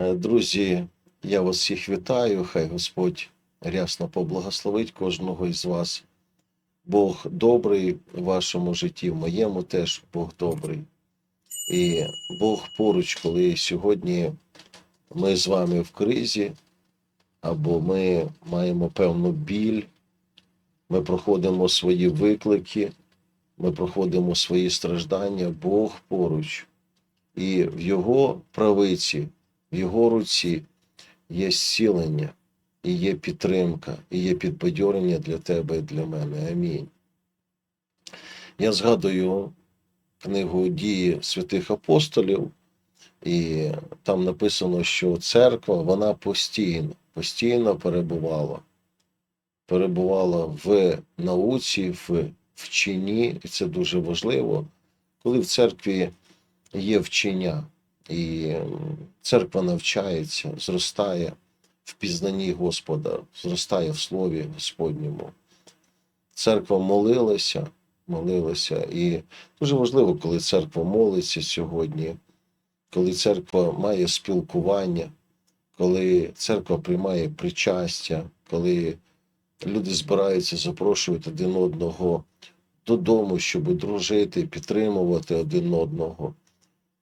Е, Друзі, я вас всіх вітаю. Хай Господь рясно поблагословить кожного із вас. Бог добрий в вашому житті, в моєму теж Бог добрий. І Бог поруч, коли сьогодні ми з вами в кризі, або ми маємо певну біль, ми проходимо свої виклики, ми проходимо свої страждання, Бог поруч. І в Його правиці, в Його руці є зцілення, і є підтримка, і є підбадьорення для тебе і для мене. Амінь. Я згадую книгу дії святих апостолів, і там написано, що церква вона постійно, постійно перебувала. Перебувала в науці, в вченні, і це дуже важливо, коли в церкві є вчення, і церква навчається, зростає в пізнанні Господа, зростає в Слові Господньому. Церква молилася, молилася, і дуже важливо, коли церква молиться сьогодні, коли церква має спілкування, коли церква приймає причастя, коли люди збираються, запрошують один одного додому, щоб дружити, підтримувати один одного.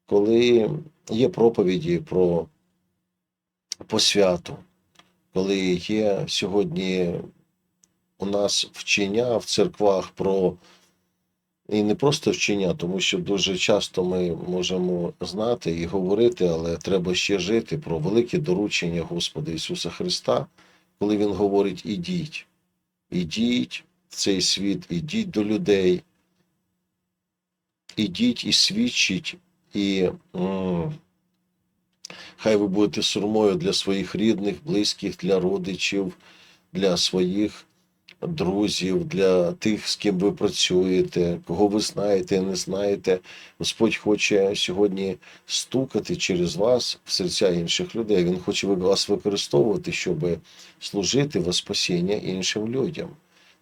Коли є проповіді про посвяту, коли є сьогодні у нас вчення в церквах про і не просто вчення, тому що дуже часто ми можемо знати і говорити, але треба ще жити про велике доручення Господа Ісуса Христа, коли Він говорить: ідіть, ідіть в цей світ, ідіть до людей, ідіть і свідчіть, і хай ви будете сурмою для своїх рідних, близьких, для родичів, для своїх друзів, для тих, з ким ви працюєте, кого ви знаєте не знаєте. Господь хоче сьогодні стукати через вас в серця інших людей. Він хоче вас використовувати, щоб служити во спасіння іншим людям.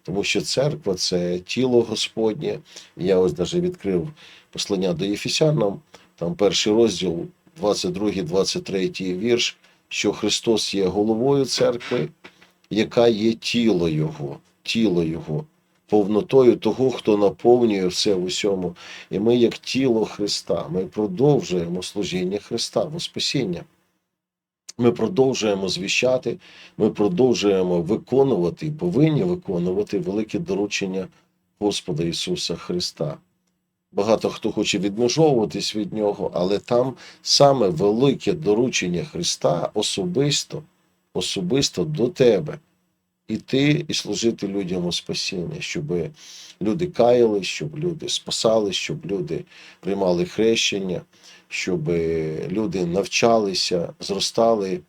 Тому що церква це тіло Господнє. Я ось навіть відкрив послання до Єфесянам, там перший розділ, 22, 23 вірш, що Христос є головою церкви, яка є тіло Його, тіло Його, повнотою того, хто наповнює все в усьому. І ми, як тіло Христа, ми продовжуємо служіння Христа, Воскресіння. Ми продовжуємо звіщати, ми продовжуємо виконувати і повинні виконувати велике доручення Господа Ісуса Христа. Багато хто хоче відмежовуватись від нього, але там саме велике доручення Христа особисто, особисто до тебе. Іти і служити людям у спасіння, щоб люди каяли, щоб люди спасали, щоб люди приймали хрещення, щоб люди навчалися, зростали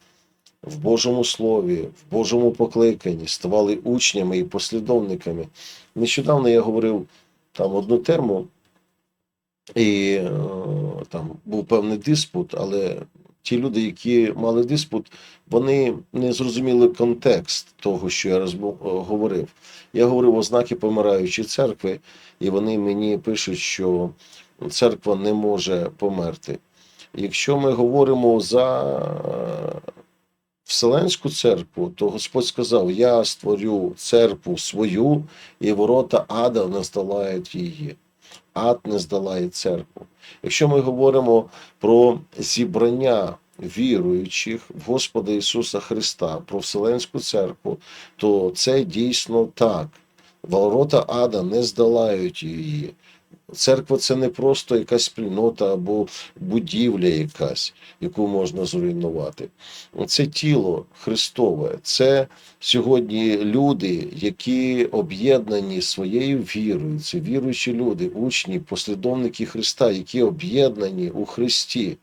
в Божому Слові, в Божому покликанні, ставали учнями і послідовниками. Нещодавно я говорив там одну терму, і е, там був певний диспут, але ті люди, які мали диспут, вони не зрозуміли контекст того, що я е, говорив. Я говорив ознаки помираючої церкви, і вони мені пишуть, що церква не може померти. Якщо ми говоримо за е, Вселенську церкву, то Господь сказав: Я створю церкву свою, і ворота ада не здолають її. Ад не здолає церкву. Якщо ми говоримо про зібрання віруючих в Господа Ісуса Христа, про Вселенську церкву, то це дійсно так. Ворота ада не здолають її. Церква це не просто якась спільнота або будівля якась, яку можна зруйнувати. Це тіло Христове, це сьогодні люди, які об'єднані своєю вірою. Це віруючі люди, учні, послідовники Христа, які об'єднані у Христі.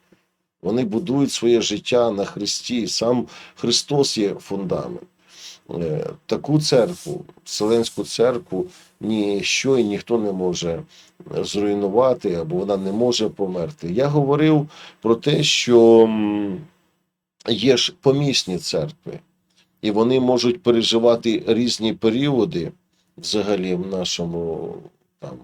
Вони будують своє життя на Христі. Сам Христос є фундамент. Е, Таку церкву, Вселенську церкву, ніщо і ніхто не може зруйнувати, або вона не може померти. Я говорив про те, що є ж помісні церкви, і вони можуть переживати різні періоди взагалі в нашому там,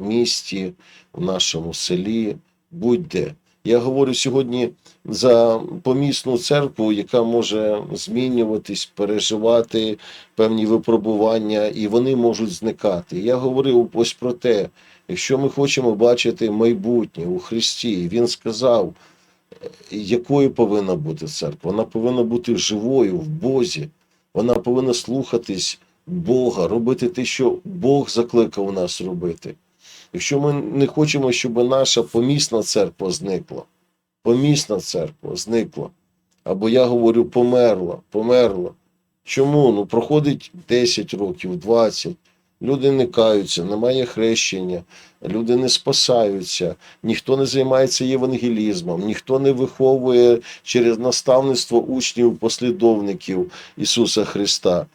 місті, в нашому селі, будь-де. Я говорю сьогодні за помісну церкву, яка може змінюватись, переживати певні випробування, і вони можуть зникати. Я говорив ось про те, якщо ми хочемо бачити майбутнє у Христі, Він сказав, якою повинна бути церква? Вона повинна бути живою в Бозі, вона повинна слухатись Бога, робити те, що Бог закликав нас робити. Якщо ми не хочемо, щоб наша помісна церква зникла, помісна церква зникла, або я говорю, померла, померла. Чому? Ну, проходить 10 років, 20, люди не каються, немає хрещення, люди не спасаються, ніхто не займається євангелізмом, ніхто не виховує через наставництво учнів, послідовників Ісуса Христа.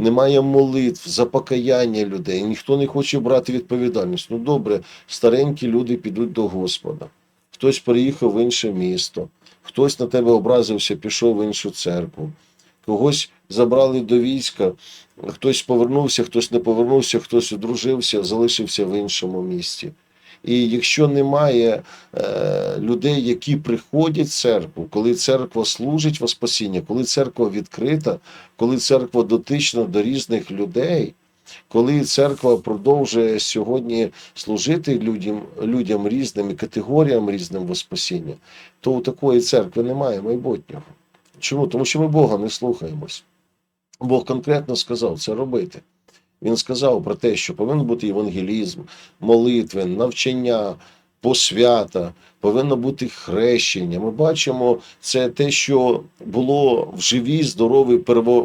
Немає молитв, за покаяння людей, ніхто не хоче брати відповідальність. Ну добре, старенькі люди підуть до Господа. Хтось приїхав в інше місто, хтось на тебе образився, пішов в іншу церкву, когось забрали до війська, хтось повернувся, хтось не повернувся, хтось одружився, залишився в іншому місті. І якщо немає е, людей, які приходять в церкву, коли церква служить во спасіння, коли церква відкрита, коли церква дотична до різних людей, коли церква продовжує сьогодні служити людям, людям різним категоріям різним во спасіння, то у такої церкви немає майбутнього. Чому? Тому що ми Бога не слухаємось. Бог конкретно сказав це робити. Він сказав про те, що повинен бути євангелізм, молитви, навчання, посвята, повинно бути хрещення. Ми бачимо це те, що було в живій, здоровій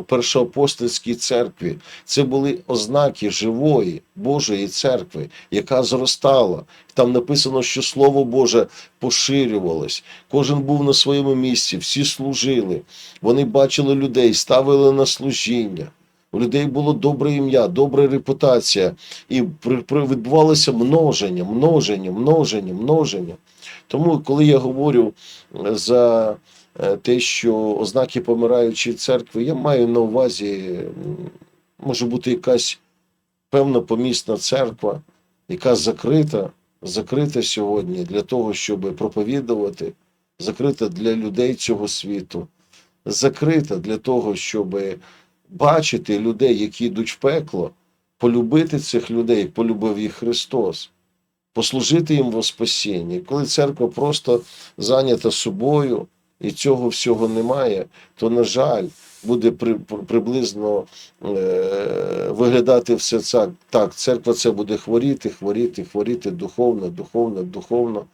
першоапостольській церкві. Це були ознаки живої Божої церкви, яка зростала. Там написано, що Слово Боже поширювалось. Кожен був на своєму місці, всі служили. Вони бачили людей, ставили на служіння. У людей було добре ім'я, добра репутація, і відбувалося множення, множення, множення, множення. Тому, коли я говорю е, за е, те, що ознаки помираючої церкви, я маю на увазі, може бути якась певна помісна церква, яка закрита, закрита сьогодні для того, щоб проповідувати, закрита для людей цього світу, закрита для того, щоб бачити людей, які йдуть в пекло, полюбити цих людей, полюбив їх Христос, послужити їм во спасінні. Коли церква просто зайнята собою і цього всього немає, то, на жаль, буде при- приблизно е, виглядати все це так. Церква це буде хворіти, хворіти, хворіти духовно, духовно, духовно.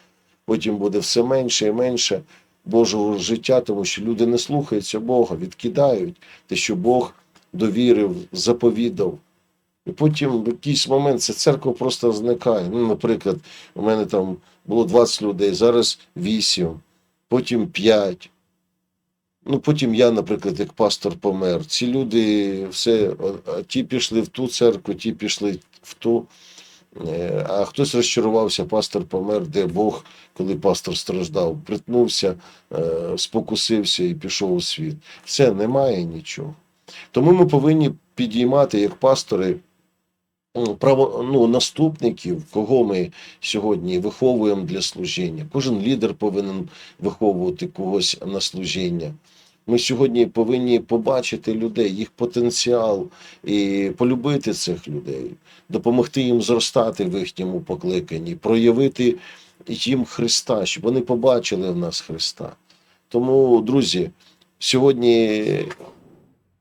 Потім буде все менше і менше Божого життя, тому що люди не слухаються Бога, відкидають те, що Бог довірив, заповідав. І потім в якийсь момент ця церква просто зникає. Ну, наприклад, у мене там було 20 людей, зараз 8, потім 5. Ну, потім я, наприклад, як пастор помер. Ці люди все, ті пішли в ту церкву, ті пішли в ту. Е, А хтось розчарувався, пастор помер, де Бог, коли пастор страждав, притнувся, е, спокусився і пішов у світ. Все, немає нічого. Тому ми повинні підіймати як пастори право ну, наступників, кого ми сьогодні виховуємо для служіння. Кожен лідер повинен виховувати когось на служіння. Ми сьогодні повинні побачити людей, їх потенціал і полюбити цих людей, допомогти їм зростати в їхньому покликанні, проявити їм Христа, щоб вони побачили в нас Христа. Тому, друзі, сьогодні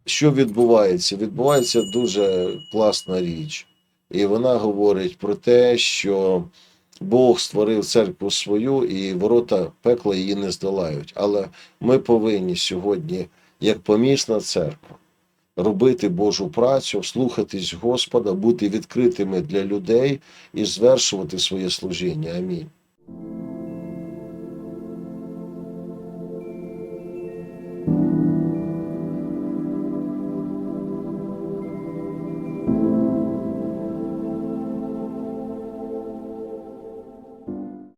що відбувається? Відбувається дуже класна річ. І вона говорить про те, що Бог створив церкву свою, і ворота пекла її не здолають. Але ми повинні сьогодні, як помісна церква, робити Божу працю, слухатись Господа, бути відкритими для людей і звершувати своє служіння. Амінь.